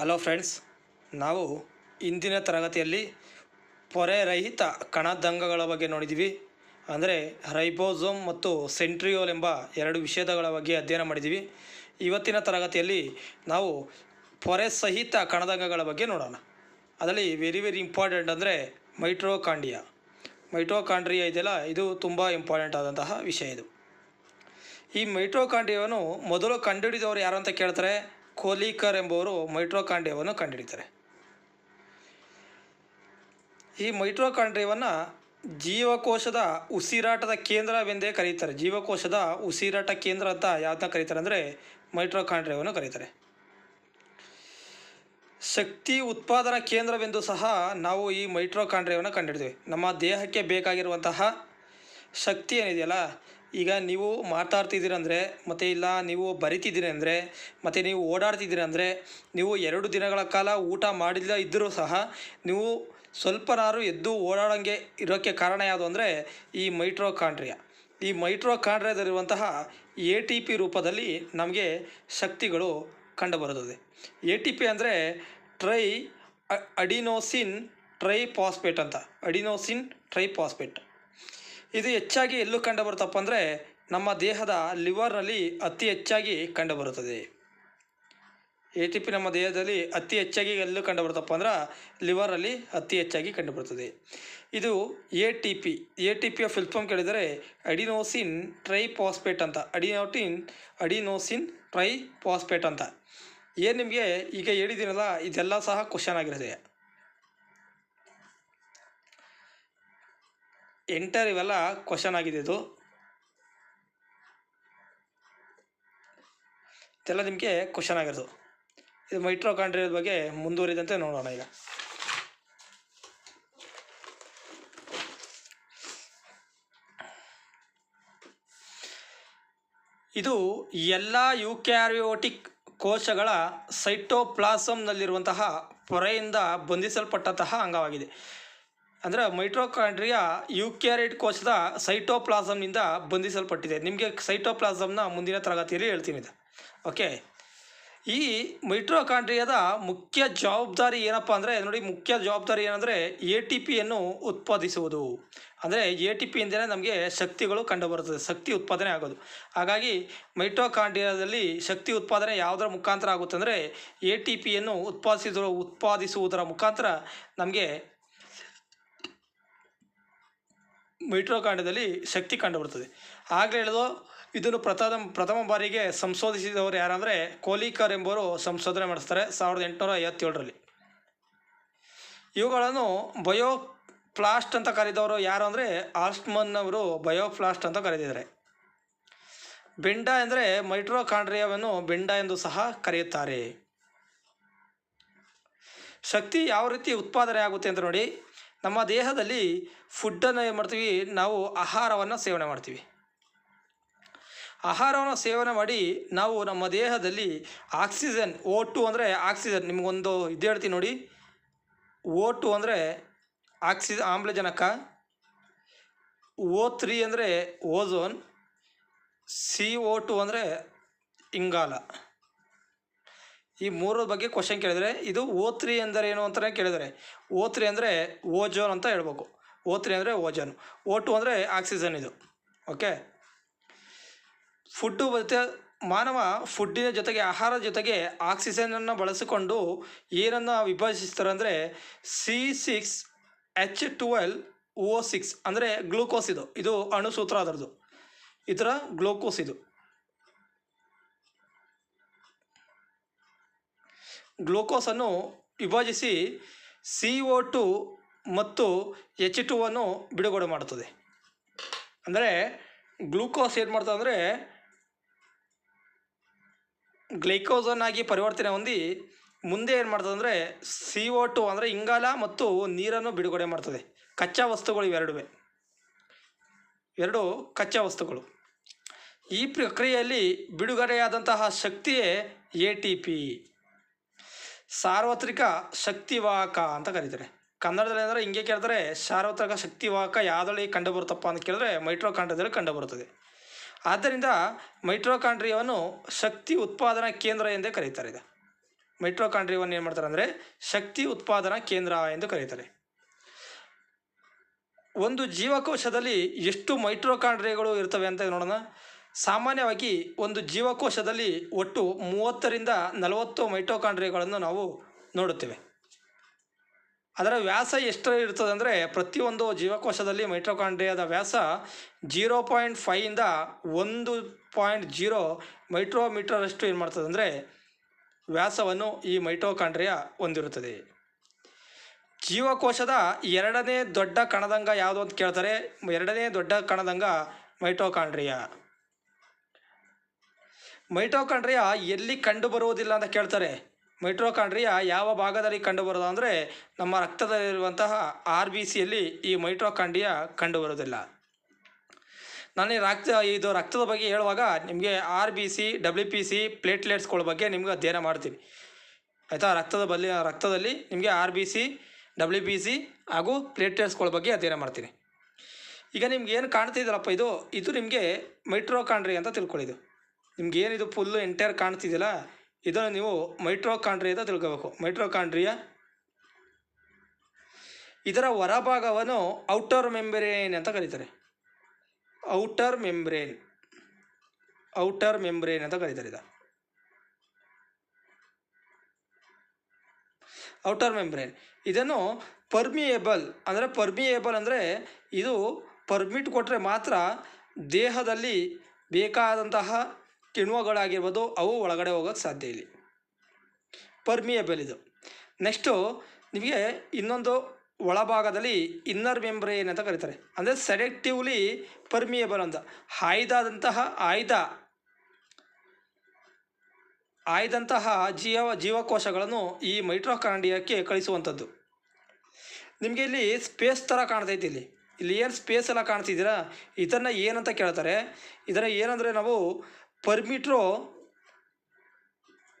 Hello friends ನಾವು ಇಂದಿನ ತರಗತಿಯಲ್ಲಿ ಪೊರೆ ರಹಿತ ಕಣದಂಗಗಳ ಬಗ್ಗೆ ನೋಡಿದ್ದೀವಿ ಅಂದರೆ ರೈಬೋಸೋಮ್ ಮತ್ತು ಸೆಂಟ್ರಿಯೋಲ್ ಎಂಬ ಎರಡು ವಿಷಯಗಳ ಬಗ್ಗೆ ಅಧ್ಯಯನ ಮಾಡಿದ್ದೀವಿ ಇವತ್ತಿನ ತರಗತಿಯಲ್ಲಿ ನಾವು ಪೊರೆ ಸಹಿತ ಕಣದಂಗಗಳ ಬಗ್ಗೆ ನೋಡೋಣ. ಅದರಲ್ಲಿ ವೆರಿ ವೆರಿ ಇಂಪಾರ್ಟೆಂಟ್ ಅಂದರೆ ಮೈಟ್ರೋಕಾಂಡಿಯಾ ಮೈಟ್ರೋಕಾಂಡ್ರಿಯಾ ಇದೆಯಲ್ಲ ಇದು ತುಂಬ ಇಂಪಾರ್ಟೆಂಟ್ ಆದಂತಹ ವಿಷಯ ಇದು. ಈ ಮೈಟ್ರೋಕಾಂಡ್ರಿಯವನ್ನು ಮೊದಲು ಕಂಡುಹಿಡಿದವರು ಯಾರು ಅಂತ ಕೇಳ್ತಾರೆ? ಕೋಲಿಕರ್ ಎಂಬುವರು ಮೈಟ್ರೋಕಾಂಡ್ರಿಯವನ್ನು ಕಂಡುಹಿಡಿತಾರೆ ಈ ಮೈಟ್ರೋಕಾಂಡ್ರಿಯವನ್ನು ಜೀವಕೋಶದ ಉಸಿರಾಟದ ಕೇಂದ್ರವೆಂದೇ ಕರೀತಾರೆ. ಜೀವಕೋಶದ ಉಸಿರಾಟ ಕೇಂದ್ರ ಅಂತ ಯಾವ್ದನ್ನ ಕರೀತಾರೆ ಅಂದರೆ ಮೈಟ್ರೋಕಾಂಡ್ರಿಯವನ್ನು ಕರೀತಾರೆ. ಶಕ್ತಿ ಉತ್ಪಾದನಾ ಕೇಂದ್ರವೆಂದು ಸಹ ನಾವು ಈ ಮೈಟ್ರೋಕಾಂಡ್ರಿಯವನ್ನು ಕಂಡುಹಿಡಿದ್ವಿ ನಮ್ಮ ದೇಹಕ್ಕೆ ಬೇಕಾಗಿರುವಂತಹ ಶಕ್ತಿ ಏನಿದೆಯಲ್ಲ ಈಗ ನೀವು ಮಾತಾಡ್ತಿದ್ದೀರಂದರೆ ಮತ್ತು ಇಲ್ಲ ನೀವು ಬರಿತಿದ್ದೀರಿ ಅಂದರೆ ಮತ್ತು ನೀವು ಓಡಾಡ್ತಿದ್ದೀರಿ ಅಂದರೆ ನೀವು ಎರಡು ದಿನಗಳ ಕಾಲ ಊಟ ಮಾಡಿಲ್ಲ ಇದ್ದರೂ ಸಹ ನೀವು ಸ್ವಲ್ಪನಾರು ಎದ್ದು ಓಡಾಡೋಂಗೆ ಇರೋಕ್ಕೆ ಕಾರಣ ಯಾವುದು ಅಂದರೆ, ಈ ಮೈಟ್ರೋಕಾಂಡ್ರಿಯ. ಈ ಮೈಟ್ರೋಕಾಂಡ್ರಿಯದಲ್ಲಿರುವಂತಹ ಎ ಟಿ ಪಿ ರೂಪದಲ್ಲಿ ನಮಗೆ ಶಕ್ತಿಗಳು ಕಂಡುಬರುತ್ತದೆ. ಎ ಟಿ ಪಿ ಅಂದರೆ ಟ್ರೈ ಅಡಿನೋಸಿನ್ ಟ್ರೈ ಪಾಸ್ಪೇಟ್ ಅಂತ. ಅಡಿನೋಸಿನ್ ಟ್ರೈ ಪಾಸ್ಪೇಟ್ ಇದು ಹೆಚ್ಚಾಗಿ ಎಲ್ಲೂ ಕಂಡುಬರುತ್ತಪ್ಪ ಅಂದರೆ ನಮ್ಮ ದೇಹದ ಲಿವರ್ನಲ್ಲಿ ಅತಿ ಹೆಚ್ಚಾಗಿ ಕಂಡುಬರುತ್ತದೆ. ಎ ಟಿ ಪಿ ನಮ್ಮ ದೇಹದಲ್ಲಿ ಅತಿ ಹೆಚ್ಚಾಗಿ ಎಲ್ಲೂ ಕಂಡುಬರುತ್ತಪ್ಪ ಅಂದ್ರೆ ಲಿವರಲ್ಲಿ ಅತಿ ಹೆಚ್ಚಾಗಿ ಕಂಡುಬರುತ್ತದೆ. ಇದು A T P A T P of form ಕೇಳಿದರೆ ಅಡಿನೋಸಿನ್ ಟ್ರೈ ಪಾಸ್ಪೇಟ್ ಅಂತ ಅಡಿನೋಟಿನ್ ಅಡಿನೋಸಿನ್ ಟ್ರೈ ಪಾಸ್ಪೇಟ್ ಅಂತ. ಏನು ನಿಮಗೆ ಈಗ ಹೇಳಿದ್ದೀನಲ್ಲ, ಇದೆಲ್ಲ ಸಹ ಕ್ವಶನ್ ಆಗಿರುತ್ತೆ. ಎಂಟರ್ ಇವೆಲ್ಲ ಕ್ವಶನ್ ಆಗಿದೆ ಇದು. ಇದೆಲ್ಲ ನಿಮಗೆ ಕ್ವಶನ್ ಆಗಿರೋದು. ಇದು ಮೈಟ್ರೋಕಾಂಡ್ರಿಯದ ಬಗ್ಗೆ ಮುಂದುವರಿದಂತೆ ನೋಡೋಣ ಈಗ. ಇದು ಎಲ್ಲ ಯುಕ್ಯಾರಿಯೋಟಿಕ್ ಕೋಶಗಳ ಸೈಟೋಪ್ಲಾಸಮ್ನಲ್ಲಿರುವಂತಹ ಪೊರೆಯಿಂದ ಬಂಧಿಸಲ್ಪಟ್ಟಂತಹ ಅಂಗವಾಗಿದೆ. ಅಂದರೆ ಮೈಟ್ರೋಕಾಂಡ್ರಿಯಾ ಯುಕ್ಯಾರಿಟ್ ಕೋಶದ ಸೈಟೋಪ್ಲಾಸಮ್ನಿಂದ ಬಂಧಿಸಲ್ಪಟ್ಟಿದೆ. ನಿಮಗೆ ಸೈಟೋಪ್ಲಾಸಮ್ನ ಮುಂದಿನ ತರಗತಿಯಲ್ಲಿ ಹೇಳ್ತೀನಿ ಇದು. ಓಕೆ ಈ ಮೈಟ್ರೋಕಾಂಡ್ರಿಯಾದ ಮುಖ್ಯ ಜವಾಬ್ದಾರಿ ಏನಪ್ಪ ಅಂದರೆ, ನೋಡಿ ಮುಖ್ಯ ಜವಾಬ್ದಾರಿ ಏನಂದರೆ ಎ ಟಿ ಪಿಯನ್ನು ಉತ್ಪಾದಿಸುವುದು. ಅಂದರೆ ಎ ಟಿ ಪಿ ಇಂದಲೇ ನಮಗೆ ಶಕ್ತಿಗಳು ಕಂಡುಬರುತ್ತದೆ, ಶಕ್ತಿ ಉತ್ಪಾದನೆ ಆಗೋದು. ಹಾಗಾಗಿ ಮೈಟ್ರೋಕಾಂಡ್ರಿಯಾದಲ್ಲಿ ಶಕ್ತಿ ಉತ್ಪಾದನೆ ಯಾವುದರ ಮುಖಾಂತರ ಆಗುತ್ತೆ ಅಂದರೆ ಎ ಟಿ ಪಿಯನ್ನು ಉತ್ಪಾದಿಸುವ ಉತ್ಪಾದಿಸುವುದರ ಮುಖಾಂತರ ನಮಗೆ ಮೈಟ್ರೋಕಾಂಡ್ಯದಲ್ಲಿ ಶಕ್ತಿ ಕಂಡುಬರುತ್ತದೆ ಆಗಲೇ ಹೇಳಿದು, ಇದನ್ನು ಪ್ರಥಮ ಪ್ರಥಮ ಬಾರಿಗೆ ಸಂಶೋಧಿಸಿದವರು ಯಾರಂದರೆ ಕೋಲಿಕರ್ ಎಂಬುವರು ಸಂಶೋಧನೆ ಮಾಡಿಸ್ತಾರೆ ಸಾವಿರದ ಎಂಟುನೂರ ಐವತ್ತೇಳರಲ್ಲಿ. ಇವುಗಳನ್ನು ಬಯೋಪ್ಲಾಸ್ಟ್ ಅಂತ ಕರೆದವರು ಯಾರು ಅಂದರೆ ಆಲ್ಸ್ಮನ್ ಅವರು ಬಯೋಪ್ಲಾಸ್ಟ್ ಅಂತ ಕರೆದಿದ್ದಾರೆ. ಬೆಂಡ ಎಂದರೆ ಮೈಟ್ರೋಕಾಂಡ್ರಿಯಾವನ್ನು ಬೆಂಡ ಎಂದು ಸಹ ಕರೆಯುತ್ತಾರೆ. ಶಕ್ತಿ ಯಾವ ರೀತಿ ಉತ್ಪಾದನೆ ಆಗುತ್ತೆ ಅಂತ ನೋಡಿ ನಮ್ಮ ದೇಹದಲ್ಲಿ ಫುಡ್ಡನ್ನು ಏನು ಮಾಡ್ತೀವಿ? ನಾವು ಆಹಾರವನ್ನು ಸೇವನೆ ಮಾಡ್ತೀವಿ. ಆಹಾರವನ್ನು ಸೇವನೆ ಮಾಡಿ ನಾವು ನಮ್ಮ ದೇಹದಲ್ಲಿ ಆಕ್ಸಿಜನ್ ಓ ಟು ಅಂದರೆ ಆಕ್ಸಿಜನ್ ನಿಮಗೊಂದು ಇದು ಹೇಳ್ತೀನಿ ನೋಡಿ. ಓ ಟು ಅಂದರೆ ಆಕ್ಸಿ ಆಮ್ಲಜನಕ. ಓ ತ್ರೀ ಅಂದರೆ ಓಝೋನ್ ಸಿ ಓ ಟು ಅಂದರೆ ಇಂಗಾಲ. ಈ ಮೂರ ಬಗ್ಗೆ ಕ್ವಶನ್ ಕೇಳಿದರೆ ಇದು ಓ ತ್ರೀ ಎಂದರೆ ಏನು ಅಂತಲೇ ಕೇಳಿದರೆ ಓ ತ್ರೀ ಅಂದರೆ ಓಜೋನ್ ಅಂತ ಹೇಳ್ಬೇಕು. ಓ ತ್ರೀ ಅಂದರೆ ಓಜೋನ್ ಓ ಟು ಅಂದರೆ ಆಕ್ಸಿಜನ್ ಇದು. ಓಕೆ ಫುಡ್ಡು ಮತ್ತು ಮಾನವ ಫುಡ್ಡಿನ ಜೊತೆಗೆ ಆಹಾರ ಜೊತೆಗೆ ಆಕ್ಸಿಜನನ್ನು ಬಳಸಿಕೊಂಡು ಏನನ್ನು ವಿಭಜಿಸ್ತಾರೆ ಅಂದರೆ C six H twelve O six ಅಂದರೆ ಗ್ಲೂಕೋಸ್ ಇದು. ಇದು ಅಣುಸೂತ್ರ ಅದರದ್ದು ಈ ಥರ ಗ್ಲೂಕೋಸ್ ಇದು. ಗ್ಲೂಕೋಸನ್ನು ವಿಭಜಿಸಿ ಸಿ ಒ ಟು ಮತ್ತು ಎಚ್ ಟು ಅನ್ನು ಬಿಡುಗಡೆ ಮಾಡುತ್ತದೆ. ಅಂದರೆ ಗ್ಲೂಕೋಸ್ ಏನು ಮಾಡ್ತದೆ ಅಂದರೆ ಗ್ಲೈಕೋಸನ್ ಆಗಿ ಪರಿವರ್ತನೆ ಹೊಂದಿ ಮುಂದೆ ಏನು ಮಾಡ್ತದೆ ಅಂದರೆ ಸಿ ಓ ಟು ಅಂದರೆ ಇಂಗಾಲ ಮತ್ತು ನೀರನ್ನು ಬಿಡುಗಡೆ ಮಾಡ್ತದೆ. ಕಚ್ಚಾ ವಸ್ತುಗಳು ಇವೆರಡುವೆ. ಎರಡು ಕಚ್ಚಾ ವಸ್ತುಗಳು. ಈ ಪ್ರಕ್ರಿಯೆಯಲ್ಲಿ ಬಿಡುಗಡೆಯಾದಂತಹ ಶಕ್ತಿಯೇ ಎ ಟಿ ಪಿ. ಸಾರ್ವತ್ರಿಕ ಶಕ್ತಿವಾಹಕ ಅಂತ ಕರೀತಾರೆ. ಕನ್ನಡದಲ್ಲಿ ಅಂದರೆ ಹಿಂಗೆ ಕೇಳಿದ್ರೆ ಸಾರ್ವತ್ರಿಕ ಶಕ್ತಿವಾಹಕ ಯಾವುದ್ರಲ್ಲಿ ಕಂಡುಬರುತ್ತಪ್ಪ ಅಂತ ಕೇಳಿದ್ರೆ ಮೈಟ್ರೋಕಾಂಡ್ರಿಯದಲ್ಲಿ ಕಂಡುಬರುತ್ತದೆ. ಆದ್ದರಿಂದ ಮೈಟ್ರೋಕಾಂಡ್ರಿಯವನ್ನು ಶಕ್ತಿ ಉತ್ಪಾದನಾ ಕೇಂದ್ರ ಎಂದೇ ಕರೀತಾರೆ ಇದು. ಮೈಟ್ರೋಕಾಂಡ್ರಿಯವನ್ನು ಏನು ಮಾಡ್ತಾರೆ ಅಂದರೆ ಶಕ್ತಿ ಉತ್ಪಾದನಾ ಕೇಂದ್ರ ಎಂದು ಕರೀತಾರೆ. ಒಂದು ಜೀವಕೋಶದಲ್ಲಿ ಎಷ್ಟು ಮೈಟ್ರೋಕಾಂಡ್ರಿಯಗಳು ಇರ್ತವೆ ಅಂತ ನೋಡೋಣ. ಸಾಮಾನ್ಯವಾಗಿ ಒಂದು ಜೀವಕೋಶದಲ್ಲಿ ಒಟ್ಟು ಮೂವತ್ತರಿಂದ ನಲವತ್ತು ಮೈಟೋಕಾಂಡ್ರಿಯಗಳನ್ನು ನಾವು ನೋಡುತ್ತೇವೆ. ಅದರ ವ್ಯಾಸ ಎಷ್ಟು ಇರ್ತದೆ ಅಂದರೆ ಪ್ರತಿಯೊಂದು ಜೀವಕೋಶದಲ್ಲಿ ಮೈಟ್ರೋಕಾಂಡ್ರಿಯಾದ ವ್ಯಾಸ ಜೀರೋ ಪಾಯಿಂಟ್ ಫೈಯಿಂದ ಒಂದು ಪಾಯಿಂಟ್ ಜೀರೋ ಮೈಟ್ರೋಮೀಟರಷ್ಟು ಏನು ಮಾಡ್ತದೆ ಅಂದರೆ ವ್ಯಾಸವನ್ನು ಈ ಮೈಟೋಕಾಂಡ್ರಿಯ ಹೊಂದಿರುತ್ತದೆ. ಜೀವಕೋಶದ ಎರಡನೇ ದೊಡ್ಡ ಕಣದಂಗ ಯಾವುದು ಅಂತ ಕೇಳ್ತಾರೆ? ಎರಡನೇ ದೊಡ್ಡ ಕಣದಂಗ ಮೈಟೋಕಾಂಡ್ರಿಯಾ. ಮೈಟೋಕಾಂಡ್ರಿಯಾ ಎಲ್ಲಿ ಕಂಡುಬರುವುದಿಲ್ಲ ಅಂತ ಕೇಳ್ತಾರೆ. ಮೈಟ್ರೋಕಾಂಡ್ರಿಯಾ ಯಾವ ಭಾಗದಲ್ಲಿ ಕಂಡುಬರೋದು ಅಂದರೆ ನಮ್ಮ ರಕ್ತದಲ್ಲಿರುವಂತಹ ಆರ್ ಬಿ ಸಿಯಲ್ಲಿ ಈ ಮೈಟ್ರೋಕಾಂಡ್ರಿಯಾ ಕಂಡುಬರೋದಿಲ್ಲ ನಾನು ಈ ರಕ್ತ, ಇದು ರಕ್ತದ ಬಗ್ಗೆ ಹೇಳುವಾಗ ನಿಮಗೆ R B C, W P C ಪ್ಲೇಟ್ಲೆಟ್ಸ್ಗಳ ಬಗ್ಗೆ ನಿಮ್ಗೆ ಅಧ್ಯಯನ ಮಾಡ್ತೀನಿ. ಆಯಿತಾ? ರಕ್ತದ ಬಲ್ಲಿ, ರಕ್ತದಲ್ಲಿ ನಿಮಗೆ R B C, W P C ಹಾಗೂ ಪ್ಲೇಟ್ಲೆಟ್ಸ್ಗಳ ಬಗ್ಗೆ ಅಧ್ಯಯನ ಮಾಡ್ತೀನಿ. ಈಗ ನಿಮ್ಗೆ ಏನು ಕಾಣ್ತಿದ್ದೀರಪ್ಪ ಇದು? ಇದು ನಿಮಗೆ ಮೈಟ್ರೋಕಾಂಡ್ರಿ ಅಂತ ತಿಳ್ಕೊಳ್ಳಿದು. ನಿಮ್ಗೆ ಏನಿದು ಫುಲ್ಲು ಎಂಟೈರ್ ಕಾಣ್ತಿದೆಯಲ್ಲ, ಇದನ್ನು ನೀವು ಮೈಟ್ರೋಕಾಂಡ್ರಿ ಅಂತ ತಿಳ್ಕೋಬೇಕು. ಮೈಟ್ರೋಕಾಂಡ್ರಿಯ ಇದರ ಹೊರಭಾಗವನ್ನು ಔಟರ್ ಮೆಂಬ್ರೇನ್ ಅಂತ ಕರೀತಾರೆ. ಔಟರ್ ಮೆಂಬ್ರೇನ್ ಔಟರ್ ಮೆಂಬ್ರೇನ್ ಅಂತ ಕರೀತಾರೆ ಇದು ಔಟರ್ ಮೆಂಬ್ರೇನ್ ಇದನ್ನು ಪರ್ಮಿಯೇಬಲ್ ಅಂದರೆ ಪರ್ಮಿಯೇಬಲ್ ಅಂದರೆ ಇದು ಪರ್ಮಿಟ್ ಕೊಟ್ಟರೆ ಮಾತ್ರ ದೇಹದಲ್ಲಿ ಬೇಕಾದಂತಹ ಕಿಣ್ವಗಳಾಗಿರ್ಬೋದು ಅವು ಒಳಗಡೆ ಹೋಗೋಕ್ಕೆ ಸಾಧ್ಯ ಇಲ್ಲಿ. ಪರ್ಮಿಯಬಲ್ ಇದು. ನೆಕ್ಸ್ಟು ನಿಮಗೆ ಇನ್ನೊಂದು ಒಳಭಾಗದಲ್ಲಿ ಇನ್ನರ್ ಮೆಂಬ್ರೇನ್ ಅಂತ ಕರೀತಾರೆ. ಅಂದರೆ ಸೆಲೆಕ್ಟಿವ್ಲಿ ಪರ್ಮಿಯಬಲ್ ಅಂತ. ಆಯ್ದಾದಂತಹ ಆಯ್ದ, ಆಯ್ದಂತಹ ಜೀವ, ಜೀವಕೋಶಗಳನ್ನು ಈ ಮೈಟ್ರೋಕಾಂಡಿಯಕ್ಕೆ ಕಳಿಸುವಂಥದ್ದು. ನಿಮಗೆ ಇಲ್ಲಿ ಸ್ಪೇಸ್ ಥರ ಕಾಣ್ತೈತಿ ಇಲ್ಲಿ. ಇಲ್ಲಿ ಏನು ಸ್ಪೇಸ್ ಎಲ್ಲ ಕಾಣ್ತಿದ್ದೀರಾ? ಇದನ್ನು ಏನಂತ ಕೇಳ್ತಾರೆ? ಇದರ ಏನಂದರೆ ನಾವು ಪರ್ಮಿಟ್ರೋ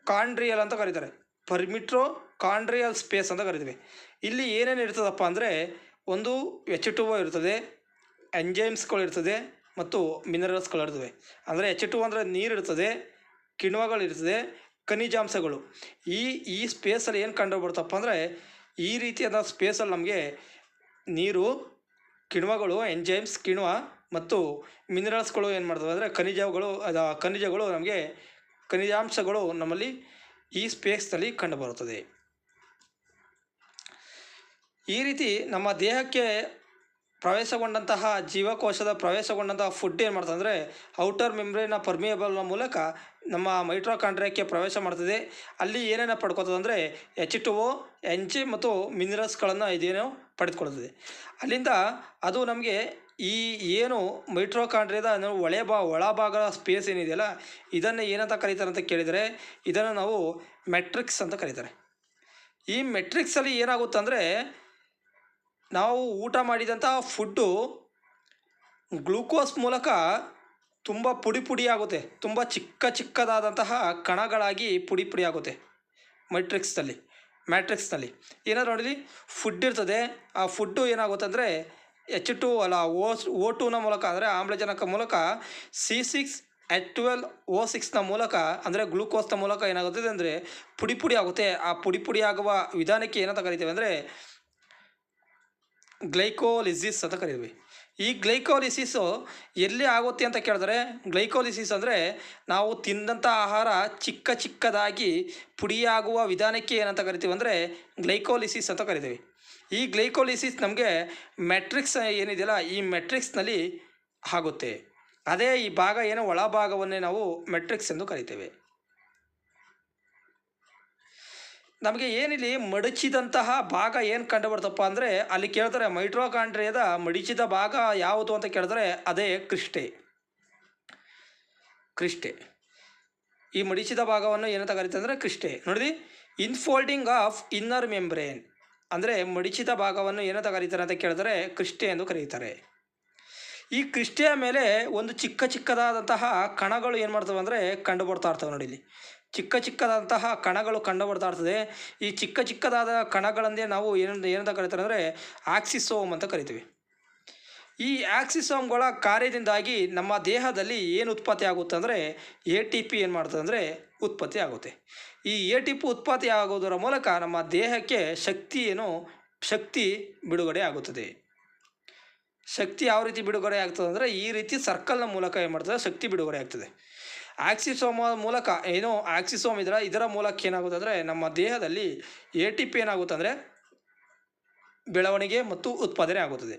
ಕಾಂಡ್ರಿಯಲ್ ಅಂತ ಕರೀತಾರೆ. ಪರ್ಮಿಟ್ರೋ ಕಾಂಡ್ರಿಯಲ್ ಸ್ಪೇಸ್ ಅಂತ ಕರಿತೀವಿ. ಇಲ್ಲಿ ಏನೇನು ಇರ್ತದಪ್ಪ ಅಂದರೆ ಒಂದು ಎಚ್ ಟು ಇರ್ತದೆ ಎಂಜೈಮ್ಸ್ಗಳು ಇರ್ತದೆ ಮತ್ತು ಮಿನರಲ್ಸ್ಗಳು ಇರ್ತವೆ. ಅಂದರೆ ಎಚ್ ಟು ಅಂದರೆ ನೀರು ಇರ್ತದೆ, ಕಿಣ್ವಗಳು ಇರ್ತದೆ, ಖನಿಜಾಂಶಗಳು. ಈ ಈ ಸ್ಪೇಸಲ್ಲಿ ಏನು ಕಂಡು ಬರ್ತಪ್ಪ ಅಂದರೆ ಈ ರೀತಿಯಾದ ಸ್ಪೇಸಲ್ಲಿ ನಮಗೆ ನೀರು, ಕಿಣ್ವಗಳು ಎಂಜೈಮ್ಸ್ ಕಿಣ್ವ ಮತ್ತು ಮಿನರಲ್ಸ್ಗಳು ಏನು ಮಾಡ್ತವೆ ಅಂದರೆ ಖನಿಜಗಳು, ಅದು ಖನಿಜಗಳು ನಮಗೆ ಖನಿಜಾಂಶಗಳು ನಮ್ಮಲ್ಲಿ ಈ ಸ್ಪೇಸ್ನಲ್ಲಿ ಕಂಡುಬರುತ್ತದೆ ಈ ರೀತಿ ನಮ್ಮ ದೇಹಕ್ಕೆ ಪ್ರವೇಶಗೊಂಡಂತಹ ಜೀವಕೋಶದ ಪ್ರವೇಶಗೊಂಡಂತಹ ಫುಡ್ ಏನು ಮಾಡ್ತದೆ ಅಂದರೆ ಔಟರ್ ಮೆಮ್ರೇನ ಪರ್ಮಿಯಬಲ್ನ ಮೂಲಕ ನಮ್ಮ ಮೈಟ್ರೋಕಾಂಡ್ರಿಯಕ್ಕೆ ಪ್ರವೇಶ ಮಾಡ್ತದೆ. ಅಲ್ಲಿ ಏನೇನು ಪಡ್ಕೋತದೆ ಅಂದರೆ H two O N G ಮತ್ತು ಮಿನರಲ್ಸ್ಗಳನ್ನು ಇದೇನೋ ಪಡೆದುಕೊಳ್ತದೆ ಅಲ್ಲಿಂದ ಅದು ನಮಗೆ ಈ ಏನು ಮೈಟ್ರೋಕಾಂಡ್ರಿಯದ ಒಳೆ ಬಾ ಒಳಭಾಗದ ಸ್ಪೇಸ್ ಏನಿದೆಯಲ್ಲ, ಇದನ್ನು ಏನಂತ ಕರೀತಾರೆ ಅಂತ ಕೇಳಿದರೆ, ಇದನ್ನು ನಾವು ಮೆಟ್ರಿಕ್ಸ್ ಅಂತ ಕರೀತಾರೆ. ಈ ಮೆಟ್ರಿಕ್ಸಲ್ಲಿ ಏನಾಗುತ್ತೆ ಅಂದರೆ, ನಾವು ಊಟ ಮಾಡಿದಂಥ ಫುಡ್ಡು ಗ್ಲೂಕೋಸ್ ಮೂಲಕ ತುಂಬ ಪುಡಿ ಪುಡಿ ಆಗುತ್ತೆ. ತುಂಬ ಚಿಕ್ಕ ಚಿಕ್ಕದಾದಂತಹ ಕಣಗಳಾಗಿ ಪುಡಿ ಪುಡಿ ಆಗುತ್ತೆ ಮೆಟ್ರಿಕ್ಸ್ನಲ್ಲಿ ಮ್ಯಾಟ್ರಿಕ್ಸ್ನಲ್ಲಿ ಏನಾದ್ರು ನೋಡಿಲಿ ಫುಡ್ ಇರ್ತದೆ. ಆ ಫುಡ್ಡು ಏನಾಗುತ್ತೆ ಅಂದರೆ ಎಚ್ ಟು ಅಲ್ಲ ಓ ಓ ಟೂನ ಮೂಲಕ ಅಂದರೆ ಆಮ್ಲಜನಕ ಮೂಲಕ, C six, H twelve O ಸಿಕ್ಸ್ನ ಮೂಲಕ, ಅಂದರೆ ಗ್ಲೂಕೋಸ್ನ ಮೂಲಕ ಏನಾಗುತ್ತದೆ ಅಂದರೆ ಪುಡಿ ಪುಡಿ ಆಗುತ್ತೆ. ಆ ಪುಡಿ ಪುಡಿ ಆಗುವ ವಿಧಾನಕ್ಕೆ ಏನಂತ ಕರಿತೀವಿ ಅಂದರೆ ಗ್ಲೈಕೋಲಿಸಿಸ್ ಅಂತ ಕರೀತೀವಿ. ಈ ಗ್ಲೈಕೋಲಿಸಿಸು ಎಲ್ಲಿ ಆಗುತ್ತೆ ಅಂತ ಕೇಳಿದ್ರೆ, ಗ್ಲೈಕೋಲಿಸಿಸ್ ಅಂದರೆ ನಾವು ತಿಂದಂಥ ಆಹಾರ ಚಿಕ್ಕ ಚಿಕ್ಕದಾಗಿ ಪುಡಿಯಾಗುವ ವಿಧಾನಕ್ಕೆ ಏನಂತ ಕರಿತೀವಿ ಅಂದರೆ ಗ್ಲೈಕೋಲಿಸಿಸ್ ಅಂತ ಕರಿತೀವಿ. ಈ ಗ್ಲೈಕೋಲಿಸಿಸ್ ನಮಗೆ ಮೆಟ್ರಿಕ್ಸ್ ಏನಿದೆಯಲ್ಲ, ಈ ಮೆಟ್ರಿಕ್ಸ್ನಲ್ಲಿ ಆಗುತ್ತೆ. ಅದೇ ಈ ಭಾಗ ಏನೋ ಒಳಭಾಗವನ್ನೇ ನಾವು ಮೆಟ್ರಿಕ್ಸ್ ಎಂದು ಕರಿತೇವೆ. ನಮಗೆ ಏನಿಲ್ಲಿ ಮಡಚಿದಂತಹ ಭಾಗ ಏನು ಕಂಡು ಬರ್ತಪ್ಪ ಅಂದರೆ, ಅಲ್ಲಿ ಕೇಳ್ತಾರೆ ಮೈಟ್ರೋಕಾಂಡ್ರಿಯದ ಮಡಿಚಿದ ಭಾಗ ಯಾವುದು ಅಂತ ಕೇಳಿದ್ರೆ ಅದೇ ಕ್ರಿಸ್ಟೆ ಕ್ರಿಸ್ಟೆ ಈ ಮಡಿಚಿದ ಭಾಗವನ್ನು ಏನಂತ ಕರಿತಂದರೆ ಕ್ರಿಷ್ಟೆ ನೋಡಿದಿ ಇನ್ಫೋಲ್ಡಿಂಗ್ ಆಫ್ ಇನ್ನರ್ ಮೆಂಬ್ರೇನ್ ಅಂದರೆ ಮಡಿಚಿದ ಭಾಗವನ್ನು ಏನಂತ ಕರೀತಾರೆ ಅಂತ ಕೇಳಿದರೆ ಕ್ರಿಸ್ಟೆ ಎಂದು ಕರೀತಾರೆ. ಈ ಕ್ರಿಷ್ಟೆಯ ಮೇಲೆ ಒಂದು ಚಿಕ್ಕ ಚಿಕ್ಕದಾದಂತಹ ಕಣಗಳು ಏನು ಮಾಡ್ತವೆ ಅಂದರೆ ಕಂಡು ಬರ್ತಾ ಇರ್ತವೆ ನೋಡಿ ಇಲ್ಲಿ. ಚಿಕ್ಕ ಚಿಕ್ಕದಾದಂತಹ ಕಣಗಳು ಕಂಡು ಬರ್ತಾ ಇರ್ತದೆ. ಈ ಚಿಕ್ಕ ಚಿಕ್ಕದಾದ ಕಣಗಳಂದೇ ನಾವು ಏನಂತ ಏನಂತ ಕರಿತಾರೆ ಅಂದರೆ ಆಕ್ಸಿಸೋಮ್ ಅಂತ ಕರಿತೀವಿ. ಈ ಆಕ್ಸಿಸೋಮ್ಗಳ ಕಾರ್ಯದಿಂದಾಗಿ ನಮ್ಮ ದೇಹದಲ್ಲಿ ಏನು ಉತ್ಪತ್ತಿ ಆಗುತ್ತೆ ಅಂದರೆ ಎ ಟಿ ಪಿ ಏನು ಮಾಡ್ತದೆ ಅಂದರೆ ಉತ್ಪತ್ತಿ ಆಗುತ್ತೆ. ಈ ಎ ಟಿ ಪಿ ಉತ್ಪತ್ತಿ ಆಗೋದರ ಮೂಲಕ ನಮ್ಮ ದೇಹಕ್ಕೆ ಶಕ್ತಿ ಏನು? ಶಕ್ತಿ ಬಿಡುಗಡೆ ಆಗುತ್ತದೆ. ಶಕ್ತಿ ಯಾವ ರೀತಿ ಬಿಡುಗಡೆ ಆಗ್ತದೆ ಅಂದರೆ ಈ ರೀತಿ ಸರ್ಕಲ್ನ ಮೂಲಕ ಏನು ಮಾಡ್ತದೆ? ಶಕ್ತಿ ಬಿಡುಗಡೆ ಆಗ್ತದೆ. ಆಕ್ಸಿಸೋಮ ಮೂಲಕ ಏನು? ಆಕ್ಸಿಸೋಮ್ ಇದರ ಇದರ ಮೂಲಕ ಏನಾಗುತ್ತೆ ಅಂದರೆ ನಮ್ಮ ದೇಹದಲ್ಲಿ ಎ ಟಿ ಪಿ ಏನಾಗುತ್ತೆ ಅಂದರೆ ಬೆಳವಣಿಗೆ ಮತ್ತು ಉತ್ಪಾದನೆ ಆಗುತ್ತದೆ.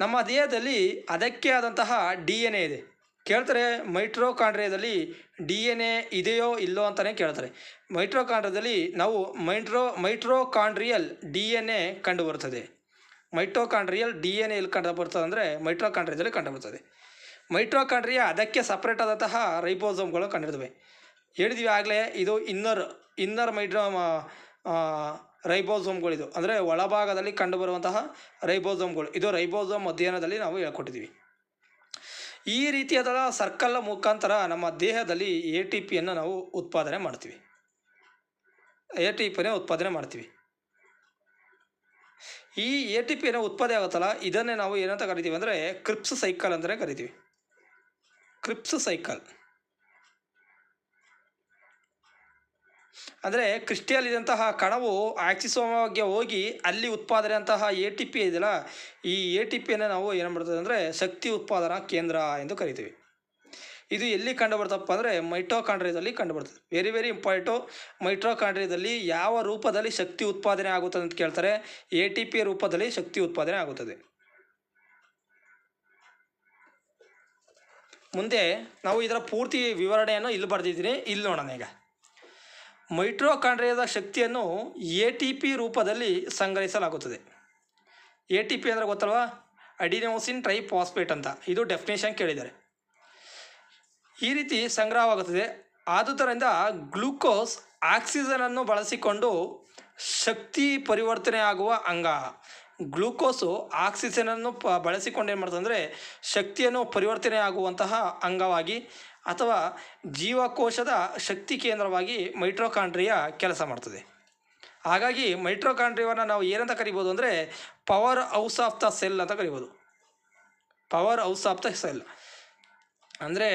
ನಮ್ಮ ದೇಹದಲ್ಲಿ ಅದಕ್ಕೆ ಆದಂತಹ ಡಿ ಎನ್ ಎ ಇದೆ. ಕೇಳ್ತಾರೆ, ಮೈಟ್ರೋಕಾಂಡ್ರಿಯಾದಲ್ಲಿ ಡಿ ಎನ್ ಎ ಇದೆಯೋ ಇಲ್ಲೋ ಅಂತಲೇ ಕೇಳ್ತಾರೆ. ಮೈಟ್ರೋಕಾಂಡ್ರಿಯಾದಲ್ಲಿ ನಾವು ಮೈಟ್ರೋ, ಮೈಟ್ರೋಕಾಂಡ್ರಿಯಲ್ ಡಿ ಎನ್ ಎ ಕಂಡುಬರುತ್ತದೆ. ಮೈಟ್ರೋಕಾಂಡ್ರಿಯಲ್ ಡಿ ಎನ್ ಎಲ್ಲಿ ಕಂಡು ಬರ್ತದೆ ಅಂದರೆ ಮೈಟ್ರೋಕಾಂಡ್ರಿಯಾದಲ್ಲಿ ಕಂಡುಬರ್ತದೆ. ಮೈಟ್ರೋಕಾಂಡ್ರಿಯಾ ಅದಕ್ಕೆ ಸಪ್ರೇಟ್ ಆದಂತಹ ರೈಬೋಸೋಮ್ಗಳು ಕಂಡಿರ್ತವೆ. ಹೇಳಿದ್ವಿ ಆಗಲೇ, ಇದು ಇನ್ನರ್ ಇನ್ನರ್ ಮೈಟ್ರೋ ರೈಬೋಸೋಮ್ಗಳಿದು. ಅಂದರೆ ಒಳಭಾಗದಲ್ಲಿ ಕಂಡುಬರುವಂತಹ ರೈಬೋಸೋಮ್ಗಳು. ಇದು ರೈಬೋಸೋಮ್ ಅಧ್ಯಯನದಲ್ಲಿ ನಾವು ಹೇಳ್ಕೊಟ್ಟಿದ್ದೀವಿ ಈ ರೀತಿಯಾದ ಸರ್ಕಲ್ ಮುಖಾಂತರ ನಮ್ಮ ದೇಹದಲ್ಲಿ ಎ ಟಿ ಪಿಯನ್ನು ನಾವು ಉತ್ಪಾದನೆ ಮಾಡ್ತೀವಿ. ಎ ಟಿ ಪಿನೇ ಉತ್ಪಾದನೆ ಮಾಡ್ತೀವಿ. ಈ ಎ ಟಿ ಪಿನ ಉತ್ಪಾದನೆ ಆಗುತ್ತಲ್ಲ, ಇದನ್ನೇ ನಾವು ಏನಂತ ಕರಿತೀವಿ ಅಂದರೆ ಕ್ರಿಪ್ಸ್ ಸೈಕಲ್ ಅಂತಲೇ ಕರಿತೀವಿ. Krebs cycle. ಅಂದರೆ ಕ್ರಿಸ್ಟಿಯಲ್ ಇದ್ದಂತಹ ಕಣವು ಆಕ್ಸಿಸೋಮಾಗೆ ಹೋಗಿ ಅಲ್ಲಿ ಉತ್ಪಾದನೆ ಅಂತಹ ಎ ಟಿ ಪಿ ಇದೆಯಲ್ಲ, ಈ ಎ ಟಿ ಪಿಯನ್ನು ನಾವು ಏನು ಮಾಡ್ತದೆ ಅಂದರೆ ಶಕ್ತಿ ಉತ್ಪಾದನಾ ಕೇಂದ್ರ ಎಂದು ಕರಿತೀವಿ. ಇದು ಎಲ್ಲಿ ಕಂಡು ಬರ್ತಪ್ಪ ಅಂದರೆ ಮೈಟ್ರೋಕಾಂಡ್ರಿಯದಲ್ಲಿ ಕಂಡು ಬರ್ತದೆ ವೆರಿ ವೆರಿ ಇಂಪಾರ್ಟು ಮೈಟ್ರೋಕಾಂಡ್ರಿಯದಲ್ಲಿ ಯಾವ ರೂಪದಲ್ಲಿ ಶಕ್ತಿ ಉತ್ಪಾದನೆ ಆಗುತ್ತದೆ ಅಂತ ಕೇಳ್ತಾರೆ. ಎ ಟಿ ಪಿ ರೂಪದಲ್ಲಿ ಶಕ್ತಿ ಉತ್ಪಾದನೆ ಆಗುತ್ತದೆ. ಮುಂದೆ ನಾವು ಇದರ ಪೂರ್ತಿ ವಿವರಣೆಯನ್ನು ಇಲ್ಲಿ ಬರೆದಿದ್ದೀನಿ. ಇಲ್ಲಿ ನೋಡೋಣ ಈಗ. ಮೈಟ್ರೋಕಾಂಡ್ರಿಯಾದ ಶಕ್ತಿಯನ್ನು ಎ ಟಿ ಪಿ ರೂಪದಲ್ಲಿ ಸಂಗ್ರಹಿಸಲಾಗುತ್ತದೆ. ಎ ಟಿ ಪಿ ಅಂದರೆ ಗೊತ್ತಲ್ವಾ? ಅಡಿನೋಸಿನ್ ಟ್ರೈಫಾಸ್ಫೇಟ್ ಅಂತ. ಇದು ಡೆಫಿನೇಷನ್ ಕೇಳಿದ್ದಾರೆ. ಈ ರೀತಿ ಸಂಗ್ರಹವಾಗುತ್ತದೆ. ಆದುದರಿಂದ ಗ್ಲೂಕೋಸ್ ಆಕ್ಸಿಜನನ್ನು ಬಳಸಿಕೊಂಡು ಶಕ್ತಿ ಪರಿವರ್ತನೆ ಆಗುವ ಅಂಗ. ಗ್ಲೂಕೋಸು ಆಕ್ಸಿಜನನ್ನು ಪ, ಬಳಸಿಕೊಂಡು ಏನು ಮಾಡ್ತದೆ ಅಂದರೆ ಶಕ್ತಿಯನ್ನು ಪರಿವರ್ತನೆ ಆಗುವಂತಹ ಅಂಗವಾಗಿ ಅಥವಾ ಜೀವಕೋಶದ ಶಕ್ತಿ ಕೇಂದ್ರವಾಗಿ ಮೈಟ್ರೋಕಾಂಡ್ರಿಯಾ ಕೆಲಸ ಮಾಡ್ತದೆ. ಹಾಗಾಗಿ ಮೈಟ್ರೋಕಾಂಡ್ರಿಯಾವನ್ನು ನಾವು ಏನಂತ ಕರಿಬೋದು ಅಂದರೆ power house of the cell ಅಂತ ಕರಿಬೋದು. Power house of the cell ಅಂದರೆ